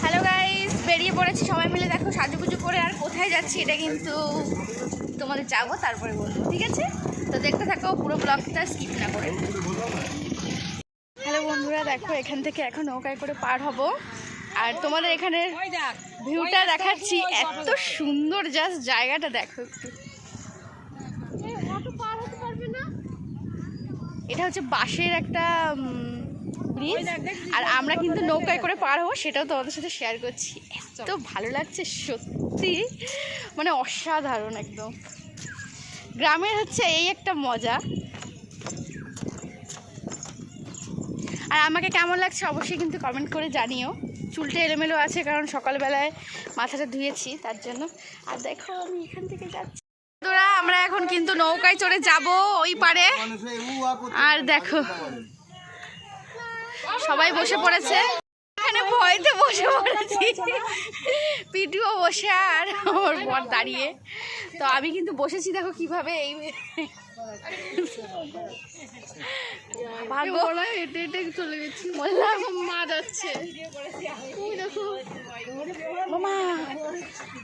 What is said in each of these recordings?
Hello guys বেরিয়ে পড়েছি। সবাই মিলে দেখো সাজুগুজু করে আর কোথায় যাচ্ছি এটা কিন্তু তোমাদের যাব তারপরে বলব ঠিক আছে? তো দেখতে থাকো পুরো ব্লগটা স্কিপ না করে। হ্যালো বন্ধুরা দেখো এখান থেকে এখন নৌকায় করে পার হব। আর তোমাদের এখানে ভিউটা দেখাচ্ছি এত সুন্দর জাস্ট জায়গাটা দেখো একটু। এটা হচ্ছে বাঁশের একটা ব্রিজ আর আমরা কিন্তু নৌকায় করে পার হব সেটাও তোমাদের সাথে শেয়ার করছি। এত ভালো লাগছে সত্যি। মানে অসাধারণ একদম। গ্রামের হচ্ছে এই একটা মজা। আর আমাকে কেমন লাগছে অবশ্যই কিন্তু কমেন্ট করে জানিও। চুলটা এলোমেলো আছে কারণ সকালবেলায় মাথাটা ধুয়েছি তার জন্য। আর দেখো আমি এখান থেকে যাচ্ছি। আমরা এখন কিন্তু নৌকায় চড়ে যাব ওই পারে। আর দেখো সবাই বসে পড়েছে। এখানে ভয়তে বসে পড়েছি। পিটুও বসে আর ওর বর দাঁড়িয়ে। তো আমি কিন্তু বসেছি দেখো কীভাবে এই ভাগ্য হেঁটে হেঁটে চলে গেছি। বললাম মা যাচ্ছে। ওই মামা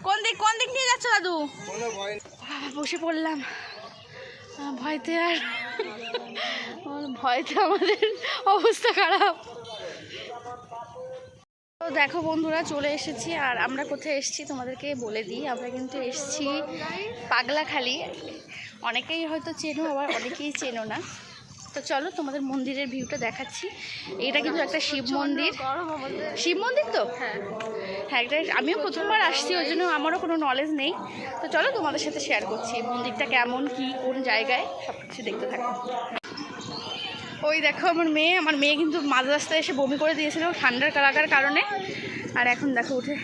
কোন দিক কোন দিক নিয়ে যাচ্ছ দাদু? বসে পড়লাম। ভয়তে আর ভয়তে আমাদের অবস্থা খারাপ। তো দেখো বন্ধুরা চলে এসেছি আর আমরা কোথায় এসেছি তোমাদেরকে বলে দিই। আমরা কিন্তু এসেছি পাগলাখালি। অনেকেই হয়তো চেনো আবার অনেকেই চেনো না। তো চলো তোমাদের মন্দিরের ভিউটা দেখাচ্ছি। এটা কিন্তু একটা শিব মন্দির। শিব মন্দির তো? হ্যাঁ। হ্যাঁ এটা আমিও প্রথমবার আসছি ওই জন্য আমারও কোনো নলেজ নেই। তো চলো তোমাদের সাথে শেয়ার করছি মন্দিরটা কেমন কি কোন জায়গায় সব কিছু দেখতে থাকো। ওই দেখো আমার মেয়ে আমার মেয়ে কিন্তু মাঝ রাস্তায় এসে বমি করে দিয়েছিল ঠান্ডার লাগার কারণে। আর এখন দেখো উঠে।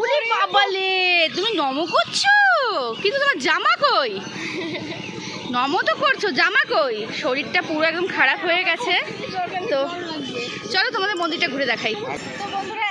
উরে বাবালে, তুমি নম করছ? কিন্তু তোমার জামা কই? নম তো করছ, জামা কই? শরীরটা পুরো একদম খারাপ হয়ে গেছে। তো চলো তোমাদের মন্দিরটা ঘুরে দেখাই। তো বন্ধুরা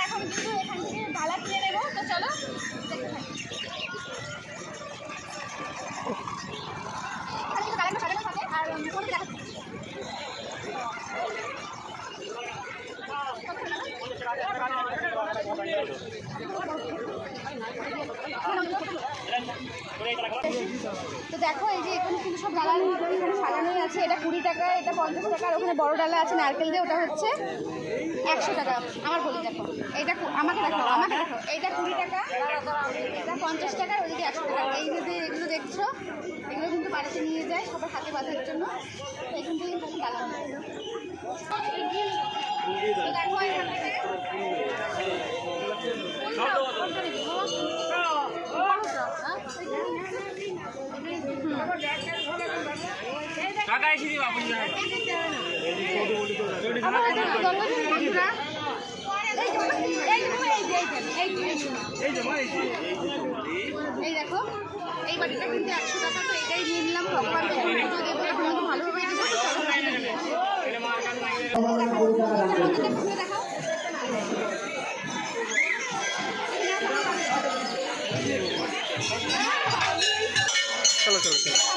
তো দেখো, এই যে এখানে কিন্তু সব ডালা এখানে সাজানোই আছে। এটা কুড়ি টাকা, এটা পঞ্চাশ টাকা, আর ওখানে বড় ডালা আছে, নারকেল দিয়ে, ওটা হচ্ছে একশো টাকা। আমার বলি, দেখো, এইটা কু- আমাকে দেখো আমাকে দেখো এইটা কুড়ি টাকা, এটা পঞ্চাশ টাকা, আর ওইদিকে একশো টাকা। এই যে এগুলো দেখছ, এগুলো কিন্তু বাড়িতে নিয়ে যায় সবার হাতে বাঁধার জন্য। এখান থেকে ডালা কাকা এসে দিবা এই দেখো এই বাটিটা কিন্তু একশো টাকা তো এটাই নিয়ে নিলাম ভগবান ভালোভাবে দেবো তো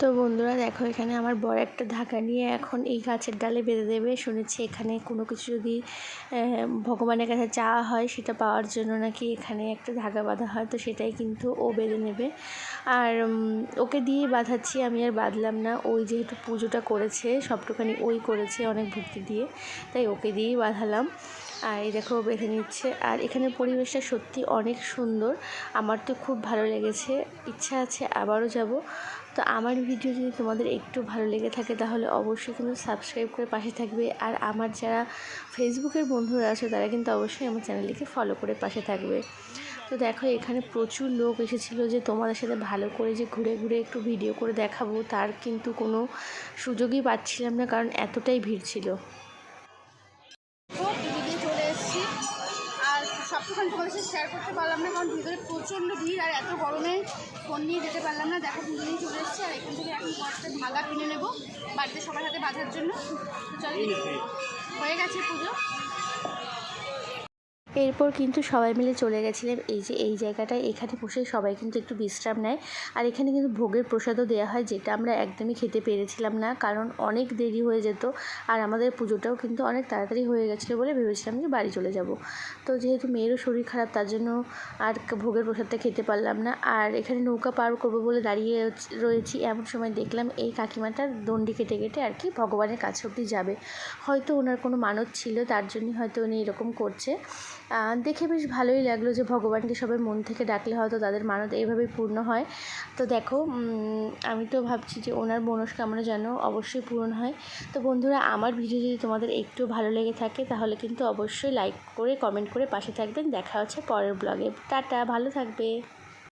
তো বন্ধুরা দেখো, এখানে আমার বড় একটা ধাকা নিয়ে এখন এই গাছের ডালে বেঁধে দেবে। শুনেছি এখানে কোনো কিছু যদি ভগবানের কাছে চাওয়া হয় সেটা পাওয়ার জন্য নাকি এখানে একটা ধাগা বাঁধা হয়, তো সেটাই কিন্তু ও বেঁধে নেবে। আর ওকে দিয়েই বাঁধাচ্ছি, আমি আর বাঁধলাম না। ওই যেহেতু পুজোটা করেছে, সবটুখানি ওই করেছে অনেক ভক্তি দিয়ে, তাই ওকে দিয়েই বাঁধালাম। আর এই দেখো বেঁধে নিচ্ছে। আর এখানে পরিবেশটা সত্যি অনেক সুন্দর। আমার তো খুব ভালো লেগেছে। ইচ্ছা আছে আবারও যাব। তো আমার ভিডিও যদি তোমাদের একটু ভালো লেগে থাকে তাহলে অবশ্যই কিন্তু সাবস্ক্রাইব করে পাশে থাকবে। আর আমার যারা ফেসবুকের বন্ধুরা আছে তারা কিন্তু অবশ্যই আমার চ্যানেলটিকে ফলো করে পাশে থাকবে। তো দেখো এখানে প্রচুর লোক এসেছিল যে তোমাদের সাথে ভালো করে যে ঘুরে ঘুরে একটু ভিডিও করে দেখাবো। তার কিন্তু কোনো সুযোগই পাচ্ছিলাম না কারণ এতটাই ভিড় ছিল। অনেকক্ষণ তোমাদের সাথে শেয়ার করতে পারলাম না কারণ ভিতরে প্রচণ্ড ভিড় আর এত গরমে ফোন নিয়ে যেতে পারলাম না। দেখো দুজনেই চলে এসেছে আর এখান থেকে এখন কয়েকটা ধাগা কিনে নেব বাড়িতে সবার হাতে বাঁধার জন্য। তো চলো হয়ে গেছে পুজো। এরপর কিন্তু সবাই মিলে চলে গেছিলাম এই যে, এই জায়গাটায় এখানে বসে সবাই কিন্তু একটু বিশ্রাম নেয়। আর এখানে কিন্তু ভোগের প্রসাদও দেওয়া হয়, যেটা আমরা একদমই খেতে পেরেছিলাম না, কারণ অনেক দেরি হয়ে যেত। আর আমাদের পুজোটাও কিন্তু অনেক তাড়াতাড়ি হয়ে গেছিল বলে ভেবেছিলাম যে বাড়ি চলে যাব। তো যেহেতু মেয়েরও শরীর খারাপ, তার জন্য আর ভোগের প্রসাদটা খেতে পারলাম না। আর এখানে নৌকা পার করব বলে দাঁড়িয়ে রয়েছি, এমন সময় দেখলাম এই কাকিমাটার দণ্ডি কেটে কেটে আর কি ভগবানের কাছে অব্দি যাবে। হয়তো ওনার কোনো মানত ছিল, তার জন্যই হয়তো উনি এরকম করছে। দেখে বেশ ভালোই লাগল যে ভগবানকে সবাই মন থেকে ডাকলে হয়তো তাদের মানত এইভাবেই পূর্ণ হয়। তো দেখো আমি তো ভাবছি যে ওনার মনস্কামনা যেন অবশ্যই পূরণ হয়। তো বন্ধুরা, আমার ভিডিও যদি তোমাদের একটু ভালো লেগে থাকে, তাহলে কিন্তু অবশ্যই লাইক করে কমেন্ট করে পাশে থাকবেন। দেখা হচ্ছে পরের ব্লগে টাটা, ভালো থাকবে।